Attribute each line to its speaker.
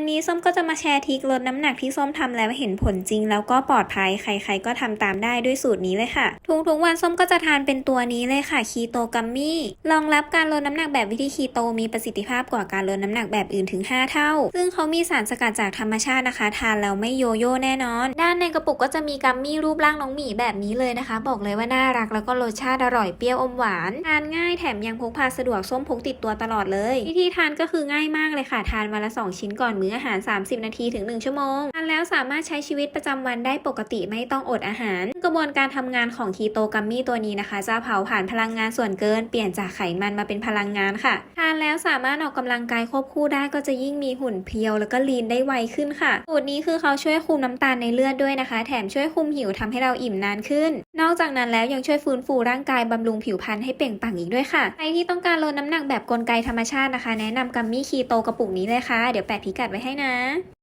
Speaker 1: วันนี้ส้มก็จะมาแชร์ทริคลดน้ำหนักที่ส้มทำแล้วเห็นผลจริง แล้วก็ปลอดภัยใคร ๆ ก็ทำตามได้ด้วยสูตรนี้เลยค่ะ ทุกๆวันส้มก็จะทานเป็นตัวนี้เลยค่ะคีโตกัมมี่รองรับการลดน้ำหนักแบบวิธีคีโตมีประสิทธิภาพกว่าการลดน้ำหนักแบบอื่นถึง 5 เท่า ซึ่งเขามีสารสกัดจากธรรมชาตินะคะ ทานแล้วไม่โยโย่แน่นอน ด้านในกระปุกก็จะมีกัมมี่รูปร่างน้องหมีแบบนี้เลยนะคะ บอกเลยว่าน่ารักแล้วก็รสชาติอร่อยเปรี้ยวอมหวานทานง่ายแถมยังพกพาสะดวกส้มพกติดตัวตลอดเลยวิธีทานก็คือง่ายมากเลยค่ะ ทานวันละ2ชิ้นก่อนมื้ออาหาร 30 นาทีถึง 1 ชั่วโมงทานแล้วสามารถใช้ชีวิตประจำวันได้ปกติไม่ต้องอดอาหาร กระบวนการทำงานของคีโตกัมมี่ตัวนี้นะคะ จะเผาผ่านพลังงานส่วนเกิน เปลี่ยนจากไขมันมาเป็นพลังงานค่ะ ทานแล้วสามารถออกกำลังกายควบคู่ได้ก็จะยิ่งมีหุ่นเพียว แล้วก็ลีนได้ไวขึ้นค่ะสูตรนี้คือเขาช่วยคุมน้ำตาลในเลือดด้วยนะคะ แถมช่วยคุมหิวทำให้เราอิ่มนานขึ้น นอกจากนั้นแล้วยังช่วยฟื้นฟูร่างกายบำรุงผิวพรรณให้เปล่งปลั่งอีกด้วยค่ะใครที่ต้องการลดน้ำหนักแบบกลไกธรรมชาตินะคะ แนะนำกัมมี่คีโตกระปุกนี้เลยค่ะ เดี๋ยวแปะพิกัดไว้ให้นะ